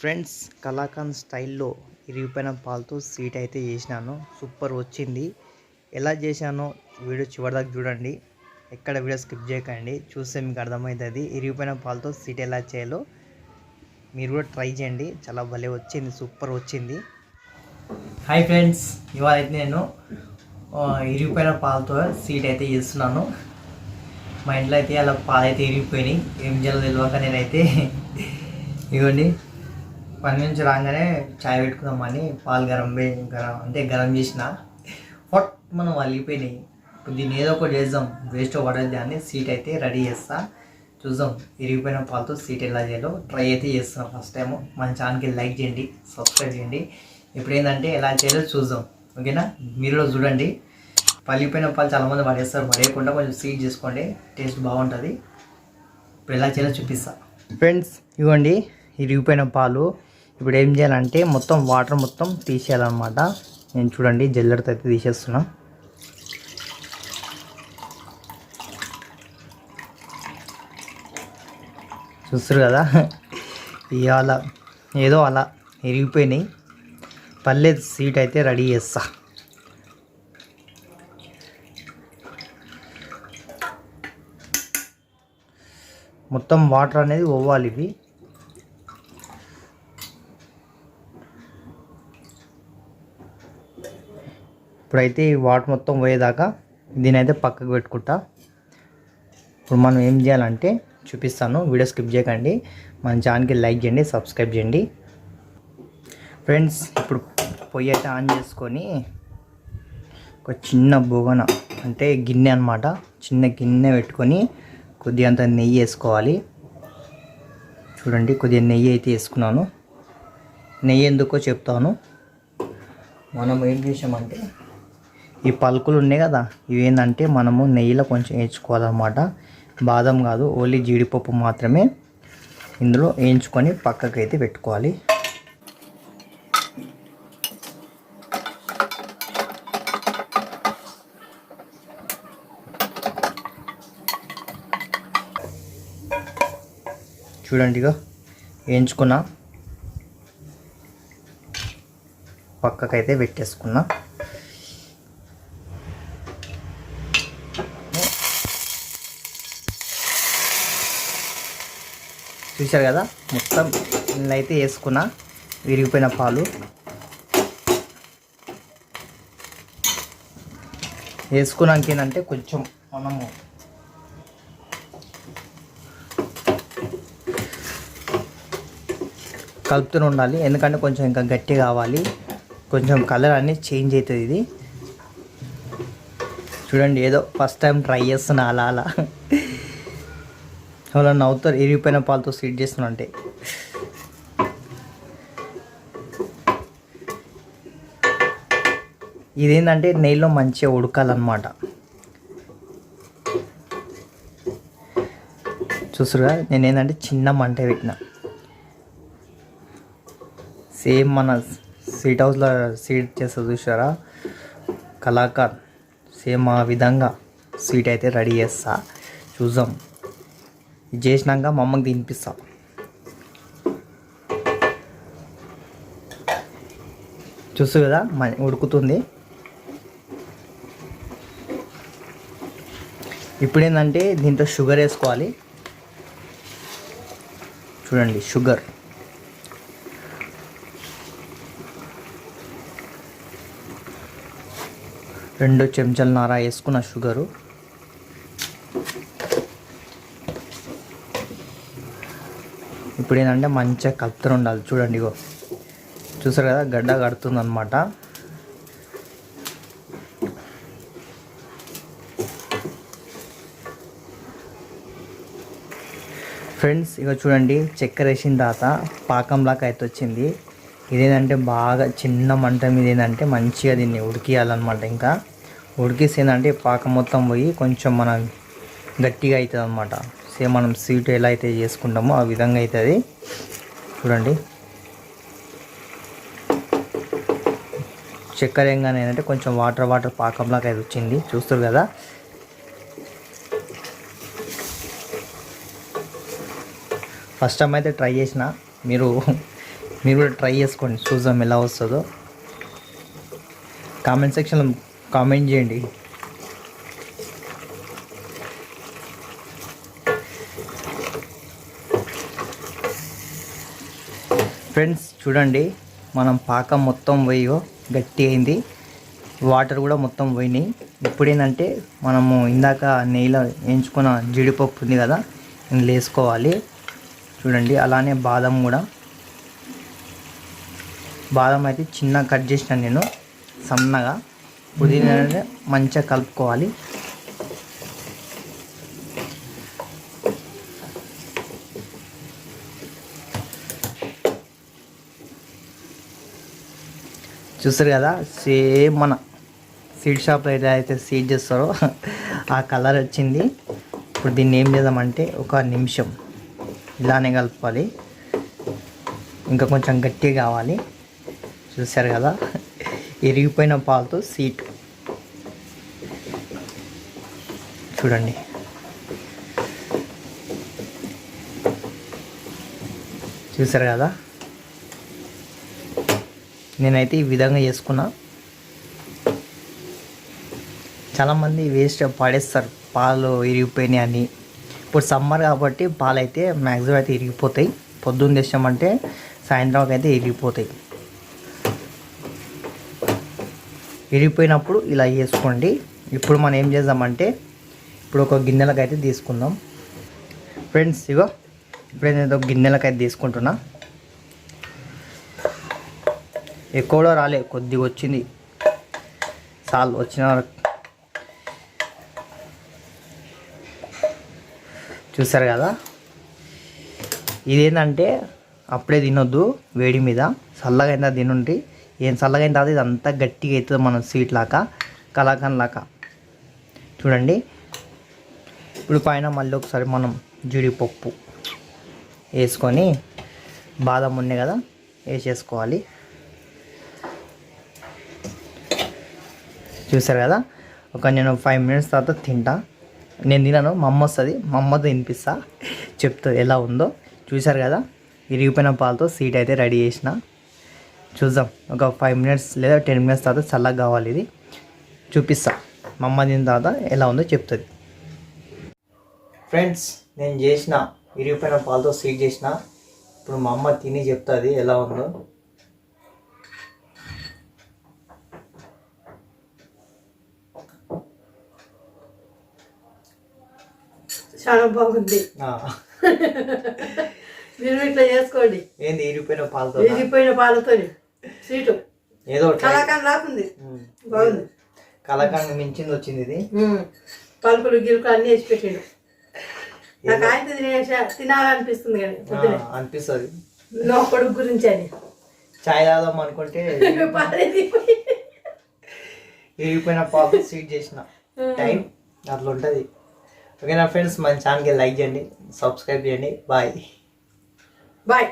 Friends kalakand స్టైల్లో ఇరిగిపోయిన పాలతో sweet అయితే చేసినాను సూపర్ వచ్చింది. ఎలా చేశానో వీడియో చివరిదాకా చూడండి. ఎక్కడ వీడియో స్కిప్ చేయకండి. చూస్తే మీకు అర్థమవుతుంది. ఇరిగిపోయిన పాలతో స్వీట్ ఎలా చేయాలో మీరు కూడా ట్రై చేయండి. చాలా భలే వచ్చింది. సూపర్ వచ్చింది. హాయ్ ఫ్రెండ్స్ ఇవాళ అయితే నేను ఇరిగిపోయిన పాలతో స్వీట్ అయితే చేస్తున్నాను మా ఇంట్లో అయితే అలా పాలు అయితే ఇరిగిపోయినాయి. ఏం చేయాలో తెలియక నేనైతే ఇవ్వండి పని నుంచి రాగానే చాయ్ పెట్టుకుందామని పాలు గరం వే- గరం అంటే గరం చేసిన. ఫట్ మనం అలిగిపోయినాయి. దీన్ని ఏదో ఒకటి చేద్దాం. వేస్ట్ పడద్ది అని సీట్ అయితే రెడీ చేస్తా. చూద్దాం. ఇరిగిపోయిన పాలతో సీట్ ఎలా చేయాలో ట్రై అయితే చేస్తున్నాం ఫస్ట్ టైం మన ఛానల్కి లైక్ చేయండి సబ్స్క్రైబ్ చేయండి. ఇప్పుడు ఏంటంటే ఎలా చేయాలో చూద్దాం. ఓకేనా? మీరు చూడండి. పలిపోయిన పాలు చాలామంది పడేస్తారు. పడేయకుండా కొంచెం సీట్ చేసుకోండి. టేస్ట్ బాగుంటుంది. ఇప్పుడు ఎలా చేయాలో చూపిస్తా. ఫ్రెండ్స్ ఇవ్వండి. ఇరిగిపోయిన పాలు. ఇప్పుడు ఏం చేయాలంటే మొత్తం వాటర్ మొత్తం తీసేయాలన్నమాట. నేను చూడండి జల్లెడతో అయితే తీసేస్తున్నా. చూస్తారు కదా? ఇవాళ ఏదో అలా ఇరిగిపోయినాయి. పర్లేదు సీట్ అయితే రెడీ చేస్తా. మొత్తం వాటర్ అనేది పోవాలి ఇవి. ఇప్పుడైతే ఈ వాటర్ మొత్తం పోయేదాకా దీని అయితే పక్కకు పెట్టుకుంటా. ఇప్పుడు మనం ఏం చేయాలంటే చూపిస్తాను. వీడియో స్కిప్ చేయకండి. మన ఛానల్కి లైక్ చేయండి సబ్స్క్రైబ్ చేయండి. ఫ్రెండ్స్ ఇప్పుడు పొయ్యి అయితే ఆన్ చేసుకొని ఒక చిన్న బోగన అంటే గిన్నె అనమాట చిన్న గిన్నె పెట్టుకొని కొద్దిగా అంత నెయ్యి వేసుకోవాలి. చూడండి కొద్దిగా నెయ్యి అయితే వేసుకున్నాను. నెయ్యి ఎందుకో చెప్తాను. మనం ఏం చేసామంటే ఈ పలుకులు ఉన్నాయి కదా ఇవి ఏంటంటే మనము నెయ్యిలో కొంచెం వేయించుకోవాలన్నమాట. బాదం కాదు ఓన్లీ జీడిపప్పు మాత్రమే ఇందులో వేయించుకొని పక్కకి అయితే పెట్టుకోవాలి. చూడండి ఇక వేయించుకున్నా పక్కకైతే పెట్టేసుకున్నా. చూశారు కదా? మొత్తం నేనైతే అయితే వేసుకున్నా విరిగిపోయిన పాలు. వేసుకున్నాక ఏంటంటే కొంచెం మనము కలుపుతూనే ఉండాలి. ఎందుకంటే కొంచెం ఇంకా గట్టి కావాలి. కొంచెం కలర్ అనేది చేంజ్ అవుతుంది ఇది. చూడండి ఏదో ఫస్ట్ టైం ట్రై చేస్తున్నా అలా అలా. అలా నవ్వుతారు ఇరిగిపోయిన పాలతో స్వీట్ చేస్తున్నా అంటే. ఇదేంటంటే నెయ్యిలో మంచిగా ఉడకాలన్నమాట. చూసారుగా నేను ఏంటంటే చిన్న మంట పెట్టిన. సేమ్ మన స్వీట్ హౌస్లో స్వీట్ చేస్తా చూసారా కలాకార్ సేమ్ ఆ విధంగా స్వీట్ అయితే రెడీ చేస్తా. చూద్దాం. ఇది చేసినాక మా అమ్మకి తినిపిస్తా. చూసు కదా మన ఉడుకుతుంది. ఇప్పుడు ఏంటంటే దీంట్లో షుగర్ వేసుకోవాలి. చూడండి షుగర్. రెండు చెంచాల నార వేసుకున్న షుగరు. ఇప్పుడు ఏంటంటే మంచిగా కలుపుతూ ఉండాలి. చూడండి ఇగో. చూసారు కదా గడ్డ కడుతుంది అనమాట ఫ్రెండ్స్ ఇక చూడండి చక్కెర వేసిన తర్వాత పాకంలాగా అయితే వచ్చింది. ఇదేంటంటే బాగా చిన్న మంట మీద ఏంటంటే మంచిగా దీన్ని ఉడికియాలన్నమాట ఇంకా. ఉడికిస్తే ఏంటంటే పాకం మొత్తం పోయి కొంచెం మనం గట్టిగా అవుతుంది అనమాట సేమ్ మనం సీట్ ఎలా అయితే చేసుకుంటామో ఆ విధంగా అవుతుంది చూడండి. చక్కెర ఏంగానే ఏంటంటే కొంచెం వాటర్ వాటర్ పాకంలాగా అయితే వచ్చింది. చూస్తారు కదా? ఫస్ట్ టైం అయితే ట్రై చేసిన. మీరు మీరు కూడా ట్రై చేసుకోండి. చూద్దాం ఎలా వస్తుందో. కామెంట్ సెక్షన్లో కామెంట్ చేయండి. ఫ్రెండ్స్ చూడండి మనం పాకం మొత్తం పోయో గట్టి అయింది. వాటర్ కూడా మొత్తం పోయినాయి. ఇప్పుడు ఏంటంటే మనము ఇందాక నెయ్యిలో వేయించుకున్న జీడిపప్పు ఉంది కదా ఇందులో వేసుకోవాలి చూడండి అలానే బాదం కూడా. బాదం అయితే చిన్న కట్ చేసిన నేను సన్నగా. పుదీనా మంచిగా కలుపుకోవాలి. చూస్తారు కదా? సేమ్ మన సీడ్ షాప్లో ఎలా అయితే సీడ్ చేస్తారో ఆ కలర్ వచ్చింది. ఇప్పుడు దీన్ని ఏం చేద్దామంటే ఒక నిమిషం ఇలానే కలపాలి. ఇంకా కొంచెం గట్టిగా కావాలి. చూసారు కదా? ఎరిగిపోయిన పాలతో సీట్ చూడండి. చూసారు కదా? నేనైతే ఈ విధంగా చేసుకున్నా. చాలామంది వేస్ట్ పడేస్తారు పాలు ఇరిగిపోయినాయి అని. ఇప్పుడు సమ్మర్ కాబట్టి పాలు అయితే మ్యాక్సిమం అయితే ఇరిగిపోతాయి. పొద్దున్న తెచ్చామంటే సాయంత్రం అయితే ఇరిగిపోతాయి. ఇరిగిపోయినప్పుడు ఇలా చేసుకోండి. ఇప్పుడు మనం ఏం చేద్దామంటే ఇప్పుడు ఒక గిన్నెలకైతే తీసుకుందాం. ఫ్రెండ్స్ ఇగో ఇప్పుడు నేను గిన్నెలకైతే తీసుకుంటున్నా. ఎక్కువ రాలే కొద్దిగా వచ్చింది. చాలు వచ్చిన వరకు. చూసారు కదా? ఇదేంటంటే అప్పుడే తినొద్దు వేడి మీద. చల్లగా అయిందా తినుండి ఏం చల్లగా అయిన తర్వాత ఇదంతా గట్టిగా అవుతుంది మనం స్వీట్ లాగా కలాకండ్ లాగా. చూడండి. ఇప్పుడు పైన మళ్ళీ ఒకసారి మనం జీడిపప్పు వేసుకొని బాదం ఉన్నాయి కదా వేసేసుకోవాలి. చూసారు కదా? ఒక నేను ఫైవ్ మినిట్స్ తర్వాత తింటా. నేను తినను మా అమ్మ వస్తుంది మా అమ్మతో తినిపిస్తా. చెప్తుంది ఎలా ఉందో. చూసారు కదా? ఇరిగిపోయిన పాలతో సీట్ అయితే రెడీ చేసిన. చూద్దాం ఒక ఫైవ్ మినిట్స్ లేదా టెన్ మినిట్స్ తర్వాత చల్లగా కావాలి ఇది. చూపిస్తా. మా అమ్మ తిన్న తర్వాత ఎలా ఉందో చెప్తుంది. ఫ్రెండ్స్ నేను చేసిన ఇరిగిపోయిన పాలతో సీట్ చేసిన. ఇప్పుడు మా అమ్మ తిని చెప్తుంది ఎలా ఉందో. చాలా బాగుంది. మీరు ఇట్లా చేసుకోండి. ఏంది ఇరిగిపోయిన పాలతో విరిగిపోయిన పాలతో స్వీటు. ఏదో కలాకాండ్ రాకుంది. బాగుంది. కలాకండ్ మించింది వచ్చింది ఇది. పలుకులు గిలుకులు అన్నీ వేసి పెట్టాడు. నాకు ఆయన తినే తినాలనిపిస్తుంది కానీ అనిపిస్తుంది. నా కొడుకు గురించి అని. చాయ్ తాగుదాం అనుకుంటే. ఇరిగిపోయిన పాలతో స్వీట్ చేసిన. టైం అట్లా ఉంటుంది ఓకేనా ఫ్రెండ్స్ మన ఛానల్కి లైక్ చేయండి సబ్స్క్రైబ్ చేయండి. బాయ్. బాయ్.